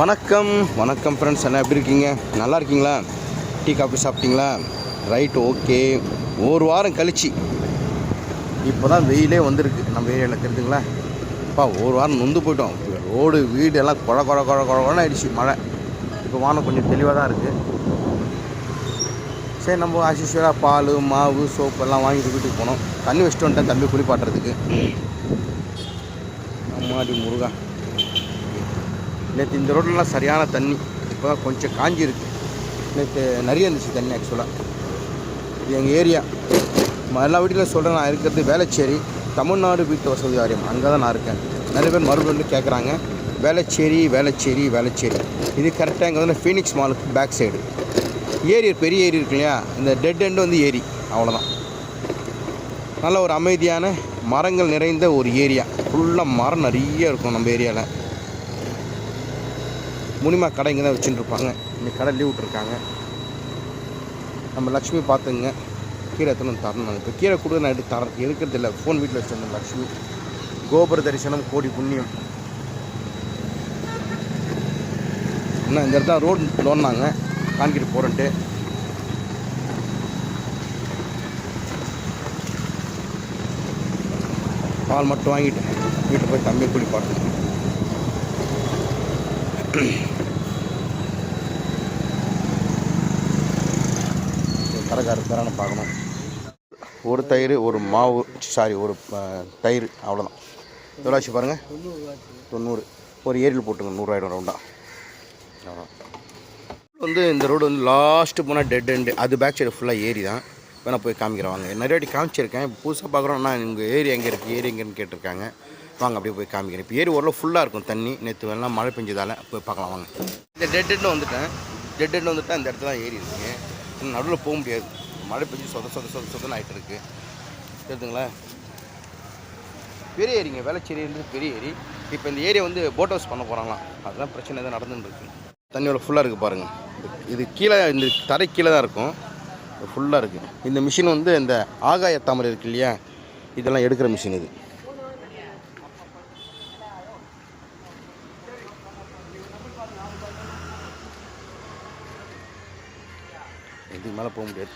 வணக்கம் வணக்கம் ஃப்ரெண்ட்ஸ் என்ன எப்படி இருக்கீங்க? நல்லா இருக்கீங்களா? டீ காஃபி சாப்பிட்டீங்களா? ரைட் ஓகே ஒரு வாரம் கழிச்சு. இப்போ தான் வெயிலே வந்திருக்கு. நம்ம ஏரியாவில் தெரிஞ்சுங்களா? அப்பா ஒரு வாரம் நொந்து போயிட்டோம். ரோடு வீடு எல்லாம் குழ குழ குழ குழன்னு ஆயிடுச்சு மழை. இப்போ வானம் கொஞ்சம் தெளிவாக தான் இருக்குது சரி நம்ம ஆசிஸ்வராக பால் மாவு சோப்பு எல்லாம் வாங்கிட்டு வீட்டுக்கு போனோம். தண்ணி வச்சுட்டு வந்துட்டேன் தம்பி குளிப்பாட்டுறதுக்கு. அம்மாடி முருகா. நேற்று இந்த ரோட்லலாம் சரியான தண்ணி. இப்போ தான் கொஞ்சம் காஞ்சி இருக்கு நேற்று நிறைய இருந்துச்சு தண்ணி ஆக்சுவலாக இது எங்கள் ஏரியா. எல்லா வீட்டிலும் சொல்கிறேன் நான் இருக்கிறது வேளச்சேரி. தமிழ்நாடு வீட்டு வசதி வாரியம். அங்கே தான் நான் இருக்கேன். நிறைய பேர் மறுபடியும் கேட்குறாங்க வேளச்சேரி வேளச்சேரி வேளச்சேரி. இது கரெக்டாக இங்கே வந்து ஃபீனிக்ஸ் மாலுக்கு பேக் சைடு ஏரி பெரிய ஏரி இருக்கு இல்லையா? இந்த டெட் எண்டு வந்து ஏரி. அவ்வளோதான் நல்ல ஒரு அமைதியான மரங்கள் நிறைந்த ஒரு ஏரியா. ஃபுல்லாக மரம் நிறைய இருக்கும் நம்ம ஏரியாவில் முனிமா கடை இங்கே தான் வச்சுட்டுருப்பாங்க. இன்றைக்கி கடை லீவ் விட்ருக்காங்க நம்ம லக்ஷ்மி பார்த்துங்க. கீரை எத்தனை தரணும் இப்போ கீரை கொடுத்து நான் எடுத்து தர எடுக்கிறது இல்லை. ஃபோன் வீட்டில் வச்சுருந்தேன் லக்ஷ்மி. கோபுர தரிசனம் கோடி புண்ணியம். இன்னும் இந்த இடத்துல ரோடு லோன்னாங்க கான்கிரீட் போகிறன்ட்டு பால் மட்டும் வாங்கிட்டு வீட்டு போய் தம்பி குளிப்பாட்டணும் கடைக்காரர் தரான பார்க்கணும் ஒரு தயிர் ஒரு மாவு சாரி ஒரு தயிர் அவ்வளோதான் எவ்வளோ பாருங்கள் தொண்ணூறு. ஒரு ஏரியில் போட்டுங்க நூறாயிரம் ரவுண்டா அவ்வளோ வந்து இந்த ரோடு வந்து லாஸ்ட்டு போனால் டெட் எண்டு அது பேக் சைடு ஃபுல்லாக ஏரி தான். வேணால் போய் காமிக்கிறவாங்க நிறைய வாட்டி காமிச்சிருக்கேன். புதுசாக பார்க்குறோம் நான் உங்கள் ஏரி எங்கே இருக்குது ஏரி எங்கேன்னு கேட்டிருக்காங்க. வாங்க அப்படியே போய் காமிக்கிறேன். இப்போ ஏரி ஓரில் ஃபுல்லாக இருக்கும் தண்ணி நேற்று வேணால் மழை பெஞ்சதால் போய் பார்க்கலாம் வாங்க. இந்த டெட் எண்டு வந்துட்டேன். டெட் எண்டு வந்துட்டேன் இந்த இடத்துல ஏரி இருக்குங்க நடுவில் போக முடியாது. மழை பெஞ்சு சொத சொத சொத சொதன்னு ஆகிட்டு இருக்கு. தெரியுதுங்களா? பெரிய ஏரிங்க. வேளச்சேரின்றது பெரிய ஏரி. இப்போ இந்த ஏரியை வந்து போட் ஹவுஸ் பண்ண போகிறாங்களாம் அதுதான் பிரச்சனை எதாவது நடந்துருக்கு தண்ணியோட ஃபுல்லாக இருக்குது பாருங்கள் இது கீழே இந்த தரை கீழே தான் இருக்கும். ஃபுல்லாக இருக்குது இந்த மிஷின் வந்து இந்த ஆகாய தாமரை இருக்கு இல்லையா? இதெல்லாம் எடுக்கிற மிஷின் இது. இதுக்கு மேலே போக முடியாது